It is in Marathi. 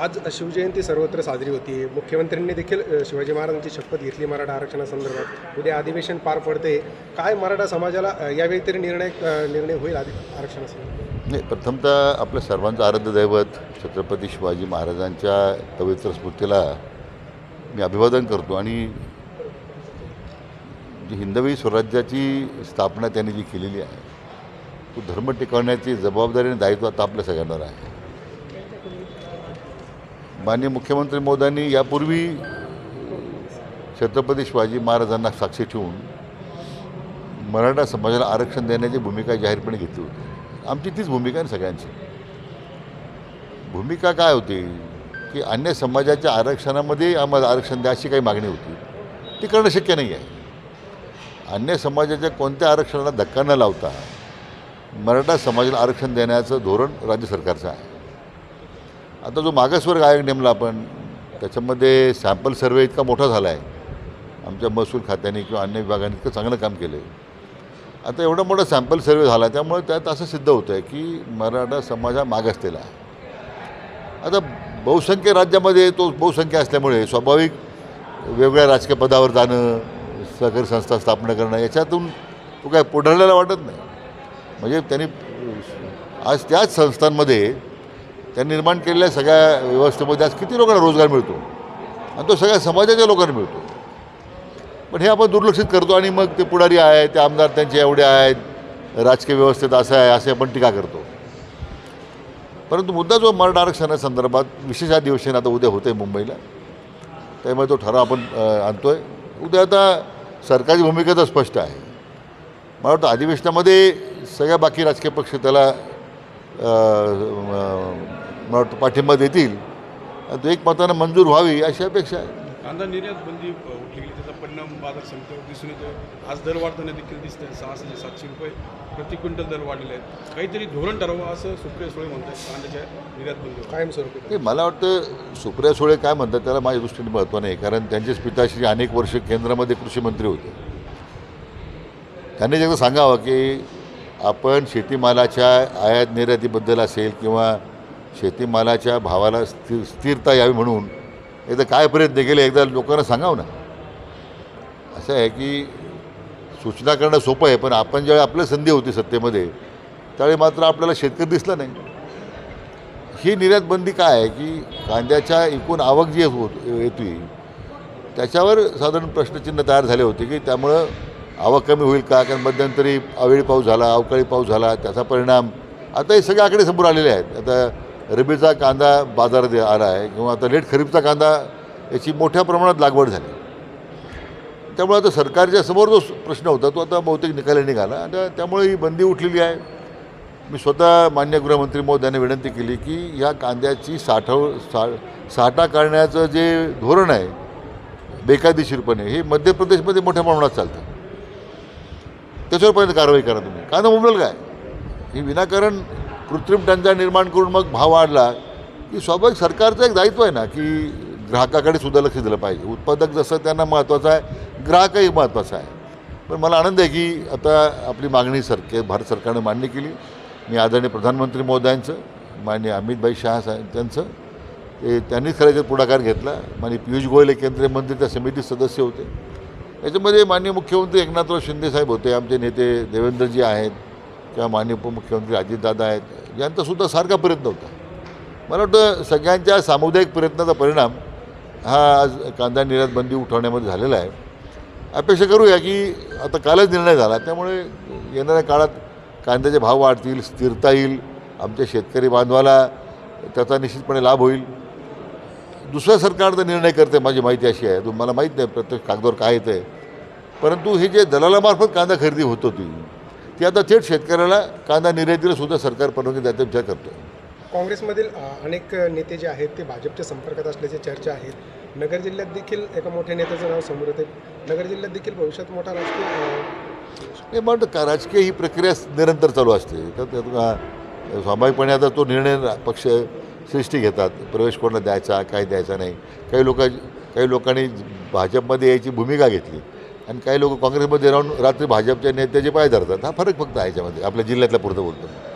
आज शिवजयंती सर्वत्र साजरी होती. मुख्यमंत्र्यांनी देखील शिवाजी महाराजांची शपथ घेतली मराठा आरक्षणासंदर्भात. उद्या अधिवेशन पार पडते. काय मराठा समाजाला यावेळी तरी निर्णय निर्णय होईल आधी आरक्षणासंदर्भात? नाही प्रथमतः आपलं सर्वांचं आराध्य दैवत छत्रपती शिवाजी महाराजांच्या पवित्र स्मृतीला मी अभिवादन करतो. आणि जी हिंदवी स्वराज्याची स्थापना त्यांनी जी केलेली आहे तो धर्म टिकवण्याची जबाबदारी आणि दायित्व आता आपल्या सगळ्यांवर आहे. माननीय मुख्यमंत्री मोदयांनी यापूर्वी छत्रपती शिवाजी महाराजांना साक्षी ठेवून मराठा समाजाला आरक्षण देण्याची भूमिका जाहीरपणे घेतली होती. आमची तीच भूमिका आहे सगळ्यांची. भूमिका काय होती? की अन्य समाजाच्या आरक्षणामध्ये आम्हाला आरक्षण द्या अशी काही मागणी होती. ती करणं शक्य नाही आहे. अन्य समाजाच्या कोणत्या आरक्षणाला धक्का न लावता मराठा समाजाला आरक्षण देण्याचं धोरण राज्य सरकारचं आहे. आता जो मागासवर्ग आयोग नेमला आपण त्याच्यामध्ये सॅम्पल सर्वे इतका मोठा झाला आहे आमच्या महसूल खात्याने किंवा अन्य विभागाने इतकं चांगलं काम केलं आहे आता एवढा मोठा सॅम्पल सर्वे झाला त्यामुळे त्यात असं सिद्ध होतं आहे की मराठा समाज हा मागासलेला आहे. आता बहुसंख्य राज्यामध्ये तो बहुसंख्य असल्यामुळे स्वाभाविक वेगवेगळ्या राजकीय पदावर जाणं सहकारी संस्था स्थापना करणं याच्यातून तो काय पुढारलेला वाटत नाही. म्हणजे त्यांनी आज त्याच संस्थांमध्ये त्यांनी निर्माण केलेल्या सगळ्या व्यवस्थेमध्ये आज किती लोकांना रोजगार मिळतो? आणि तो सगळ्या समाजाच्या लोकांना मिळतो. पण हे आपण दुर्लक्षित करतो आणि मग ते पुढारी आहेत ते आमदार त्यांचे एवढे आहेत राजकीय व्यवस्थेत असं आहे असे आपण टीका करतो. परंतु मुद्दा जो मराठा आरक्षणासंदर्भात विशेष अधिवेशन आता उद्या होतं आहे मुंबईला. त्यामुळे तो ठराव आपण आणतो आहे उद्या आता सरकारची भूमिका तर स्पष्ट आहे. मला वाटतं अधिवेशनामध्ये सगळ्या बाकी राजकीय पक्ष त्याला मला वाटतं पाठिंबा देतील. तो एक मतानं मंजूर व्हावी अशी अपेक्षा आहे. कांदा निर्यात बंदी उठली गेली त्याचा परिणाम बाजार समितीवर दिसून येतो. आज दर वाढताना देखील दिसतंय. सहाशे सातशे रुपये प्रति क्विंटल दर वाढलेले आहेत. काहीतरी धोरण ठरवा असं सुप्रिया सुळे म्हणतात कांद्याच्या निर्यात बंदीवर. कायमस्वरूपी. ते मला वाटतं सुप्रिया सुळे काय म्हणतात त्याला माझ्या दृष्टीने महत्त्व नाही. कारण त्यांचेच पिताश्री अनेक वर्ष केंद्रामध्ये कृषी मंत्री होते. त्यांनी एकदा सांगावं की शेतीमालाच्या आयात निर्यातीबद्दल असेल किंवा शेतीमालाच्या भावाला स्थिर स्थिरता यावी म्हणून एकदा काय प्रयत्न केले एकदा लोकांना सांगावं ना. असं आहे की सूचना करणं सोपं आहे पण आपण ज्यावेळी आपल्या संधी होती सत्तेमध्ये त्यावेळी मात्र आपल्याला शेतकरी दिसला नाही. ही निर्यात बंदी काय आहे की कांद्याच्या एकूण आवक जी होत येते त्याच्यावर साधारण प्रश्नचिन्ह तयार झाले होते की त्यामुळं आवक कमी होईल का? कारण मध्यंतरी अवेळी पाऊस झाला अवकाळी पाऊस झाला त्याचा परिणाम आता हे सगळे आकडे समोर आलेले आहेत. आता रबीचा कांदा बाजारात आला आहे किंवा आता लेट खरीपचा कांदा याची मोठ्या प्रमाणात लागवड झाली. त्यामुळे आता सरकारच्या समोर जो प्रश्न होता तो आता बहुतेक निकाली निघाला. आणि त्यामुळे ही बंदी उठलेली आहे. मी स्वतः मान्य गृहमंत्री महोदयांनी विनंती केली की ह्या कांद्याची साठव सा साठा करण्याचं जे धोरण आहे बेकायदेशीरपणे हे मध्य प्रदेशमध्ये मोठ्या प्रमाणात चालतं. त्याच्यावर पहिले कारवाई करा तुम्ही. काय ना उमरेल काय ही विनाकारण कृत्रिम टंचाई निर्माण करून मग भाव वाढला की स्वाभाविक सरकारचं एक दायित्व आहे ना की ग्राहकाकडे सुद्धा लक्ष दिलं पाहिजे. उत्पादक जसं त्यांना महत्त्वाचं आहे ग्राहकही महत्त्वाचा आहे. पण मला आनंद आहे की आता आपली मागणी सरके भारत सरकारनं मान्य केली. मी आदरणीय प्रधानमंत्री महोदयांचं माननीय अमितभाई शहा साहेब त्यांचं ते त्यांनीच करायचा पुढाकार घेतला. माननीय पियुष गोयल हे केंद्रीय मंत्री त्या समितीत सदस्य होते. याच्यामध्ये माननीय मुख्यमंत्री एकनाथराव शिंदेसाहेब होते आमचे नेते देवेंद्रजी आहेत किंवा माननीय उपमुख्यमंत्री अजितदादा आहेत यांचासुद्धा सारखा प्रयत्न होता. मला वाटतं सगळ्यांच्या सामुदायिक प्रयत्नाचा परिणाम हा आज कांदा निर्यात बंदी उठवण्यामध्ये झालेला आहे. अपेक्षा करूया की आता कालच निर्णय झाला त्यामुळे येणाऱ्या काळात कांद्याचे भाव वाढतील स्थिरता येईल आमच्या शेतकरी बांधवाला त्याचा निश्चितपणे लाभ होईल. दुसरं सरकार तर निर्णय करते माझी माहिती अशी आहे. तुम्हाला माहीत नाही प्रत्येक कागदावर काय येतं आहे परंतु हे जे दलालामार्फत कांदा खरेदी होत होती ती आता थेट शेतकऱ्याला कांदा निर्यातीला सुद्धा सरकार परवानगी द्यायचा विचार करतो काँग्रेसमधील अनेक नेते जे आहेत ते भाजपच्या संपर्कात असल्याची चर्चा आहेत नगर जिल्ह्यात देखील एका मोठ्या नेत्याचं नाव समोर येते नगर जिल्ह्यात देखील भविष्यात मोठा राजकीय हे म्हणतो का राजकीय ही प्रक्रिया निरंतर चालू असते. तर स्वाभाविकपणे आता तो निर्णय पक्ष सृष्टी घेतात. प्रवेश कोणाला द्यायचा काय द्यायचा नाही. काही लोक काही लोकांनी भाजपमध्ये यायची भूमिका घेतली. आणि काही लोक काँग्रेसमध्ये राहून रात्री भाजपच्या नेत्याचे पाय धरतात. हा फरक फक्त आहे याच्यामध्ये. आपल्या जिल्ह्यातल्या पुरतं बोलतो.